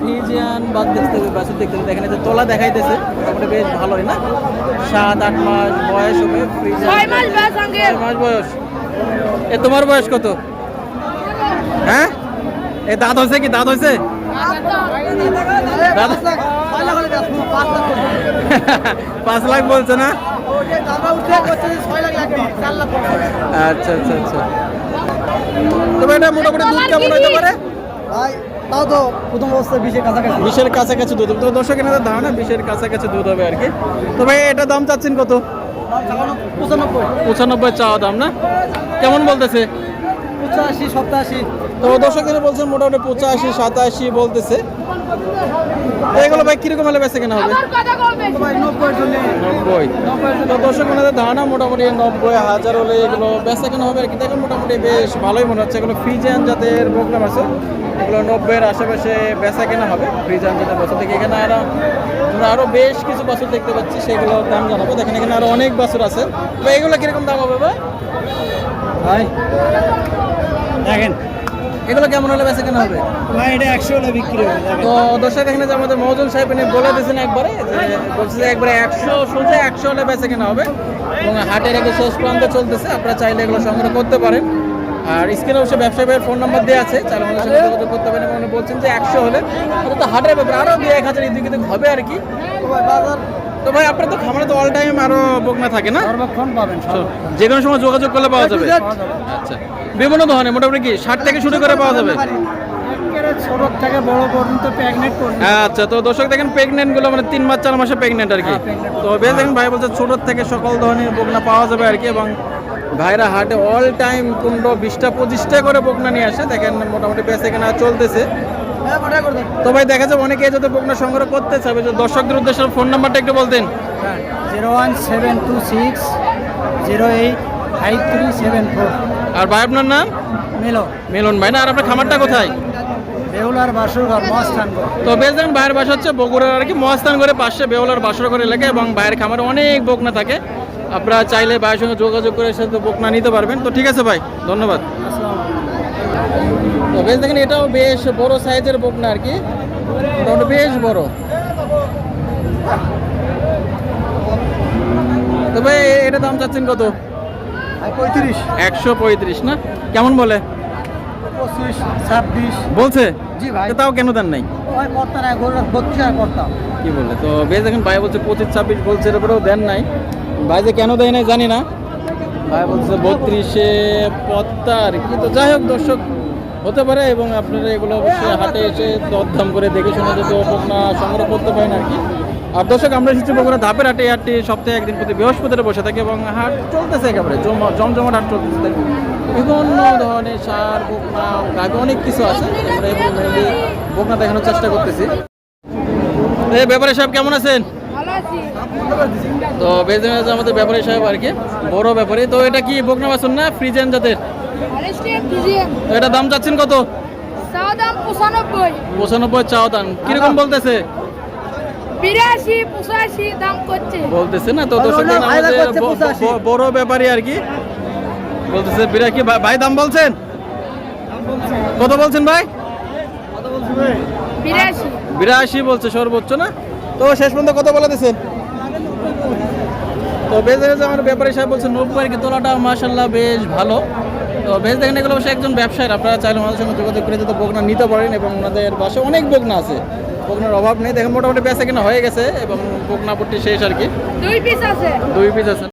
Friesian বাদ দেখতে দেখতে। যে তোলা দেখাইতেছে মোটামুটি বেশ ভালোই না? সাত আট মাস বয়স হবে ফ্রিজিয়ান মাস বয়স। এ তোমার বয়স কত? হ্যাঁ? এ দাঁত হয়েছে কি? দাঁত হয়েছে? পাঁচ লাখ বলছে না? আচ্ছা আচ্ছা আচ্ছা। তবে এটা মোটামুটি দুধ কেমন হতে পারে? তাও তো প্রথম অবস্থায় বিশের কাছাকাছি বিশের কাছাকাছি দুধ। তো দর্শক এনাদের ধারণা বিশের কাছাকাছি দুধ হবে আর কি। তো ভাই এটা দাম চাচ্ছেন কত? পঁচানব্বই। পঁচানব্বই চাওয়া দাম না? কেমন বলতেছে? পঁচাশি সপ্তাশি। তো দর্শক এখানে বলছেন মোটামুটি পঁচাশি সাতাশি বলতেছে। এগুলো ভাই কীরকম হলে বেঁচে কেনা হবে? নব্বই তো দর্শক ওনাদের ধারণা মোটামুটি নব্বই হাজার হলে এগুলো বেচা কেনা হবে আর কি। দেখেন মোটামুটি বেশ ভালোই মনে হচ্ছে। এগুলো ফ্রিজান জাতের প্রোগ্রাম আছে। এগুলো নব্বইয়ের আশেপাশে বেচা কেনা হবে। ফ্রিজান জাতের বছর থেকে এখানে আরও আমরা আরও বেশ কিছু বাছুর দেখতে পাচ্ছি সেগুলোর দাম জানাব। দেখেন এখানে আরও অনেক বাছুর আছে। তো এগুলো কীরকম দাম হবে ভাই? ভাই দেখেন। এগুলো কেমন হলে বেচা কেনা হবে? ভাই এটা একশো হলে বিক্রি হবে তো দর্শক এখানে যে আমাদের মহাজন সাহেব এনে বলে দিয়েছেন একবারে যে বলছে যে একবারে একশো সোজা একশো হলে বেচে কেনা হবে। এবং হাটের আগে শেষ প্রান্ত চলতেছে আপনারা চাইলে এগুলো সংগ্রহ করতে পারেন। আর স্ক্রিনে অবশ্যই ব্যবসায়ী ভাইয়ের ফোন নাম্বার দেওয়া আছে চার মানুষের সাথে যোগাযোগ করতে পারেন এবং বলছেন যে একশো হলে অন্তত হাটের ব্যাপারে আরও দু এক হাজার এদিকে হবে আর কি। তো ভাই আপনার তো খামারে তো অল টাইম আরও বকনা থাকে না? সর্বক্ষণ পাবেন যে কোনো সময় যোগাযোগ করলে পাওয়া যাবে। আচ্ছা। বিভিন্ন ধরনের মোটামুটি কি ষাট থেকে শুরু করে পাওয়া যাবে? ছোট থেকে বড় পর্যন্ত করবে। আচ্ছা তো দর্শক দেখেন প্রেগনেন্টগুলো মানে তিন মাস চার মাসে প্রেগনেন্ট আর কি। হ্যাঁ। তো বেশ দেখেন ভাই বলছে ছোট থেকে সকল ধরনের বকনা পাওয়া যাবে আর কি এবং ভাইরা হাটে অল টাইম পনেরো বিশটা পঁচিশটা করে বকনা নিয়ে আসে। দেখেন মোটামুটি বেঁচে কেনা চলতেছে। হ্যাঁ তো ভাই দেখা যাবে অনেকে যাতে বকনা সংগ্রহ করতে চাবে তো দর্শকদের উদ্দেশ্যে ফোন নাম্বারটা একটু বলতেন। Zero one seven two six zero eight five three seven four. আর ভাই আপনার নাম? মেলো মিলন ভাই না আর আপনার খামারটা কোথায়? বেহুলার বাসুরঘর মহাস্থান তো দেখেন ভাইয়ের বাসা হচ্ছে বগুড়ার আর কি মহাস্থান করে পাশে বেওলার বাসরঘর এলাকা এবং ভাইয়ের খামারে অনেক বকনা থাকে। আপনারা চাইলে ভাইয়ের সঙ্গে যোগাযোগ করে সাথে বকনা নিতে পারবেন। তো ঠিক আছে ভাই ধন্যবাদ। তো বেশ দেখেন এটাও বেশ বড় সাইজের বকনা আর কি। বেশ বড়। তো ভাই এটা দাম চাচ্ছেন কত? পঁয়ত্রিশ। একশো পঁয়ত্রিশ না? কেমন বলে? পঁচিশ ছাব্বিশ। বলছে? জি ভাই। তাও কেন দেন নাই? ওই করতাম না বত্রিশ হাজার করতাম কি বলে তো বেশ দেখেন ভাই বলছে পঁচিশ ছাব্বিশ বলছে এর উপরেও দেন নাই। ভাই যে কেন দেয় নাই জানি না। ভাই বলছে বত্রিশে পত্তা আর কি তো যাই হোক দর্শক হতে পারে এবং আপনারা এগুলো অবশ্যই হাটে এসে দরদাম করে দেখে শুনে যদি বকনা সংগ্রহ করতে পারেন আর কি। আর দর্শক আমরা এসেছি বগুড়া ধাপের হাটে। হাটটি সপ্তাহে একদিন প্রতি বৃহস্পতিবার বসে থাকে এবং হাট চলতেছে একেবারে। জমজমাট হাট চলতেছে। বিভিন্ন ধরনের সার বকনা গাভি অনেক কিছু আছে। আমরা এগুলো মেনলি বকনা দেখানোর চেষ্টা করতেছি। এই ব্যাপারে সাহেব কেমন আছেন? তো বেজে আছে আমাদের ব্যাপারী সাহেব আর কি বড় ব্যাপারী। তো এটা কি বোকনা বাসন না ফ্রিজেন জাতের? এটা দাম চাচ্ছেন কত? পঁচানব্বই। দাম। কীরকম বলতেছে? বিরাশি পঁচাশি দাম করছে। বলতেছে না তো দর্শক না, ভাইরা আমাদের করছে ব- পঁচাশি। ব- বড় ব্যাপারী আর কি। বলতেছে বিরা ভাই- ভাই দাম বলছেন? কত বলছেন ভাই? বিরাশি। বলছে সর্বোচ্চ না? তো শেষ পর্যন্ত কত বলে দিচ্ছেন তো বেশ দেখেছে আমার ব্যাপারী সাহেব বলছে নব্বই আর কি তোলাটা মাসাল্লাহ বেশ ভালো। তো বেশ দেখেন এগুলো অবশ্যই একজন ব্যবসায়ী আপনারা চাইলে আমাদের সঙ্গে যোগাযোগ করে যাতে বকনা নিতে পারেন এবং ওনাদের বাসায় অনেক বকনা আছে। বকনার অভাব নেই। দেখেন মোটামুটি বেচা কিনা হয়ে গেছে এবং বকনা পট্টি শেষ আর কি। দুই পিস আছে। দুই পিস আছে।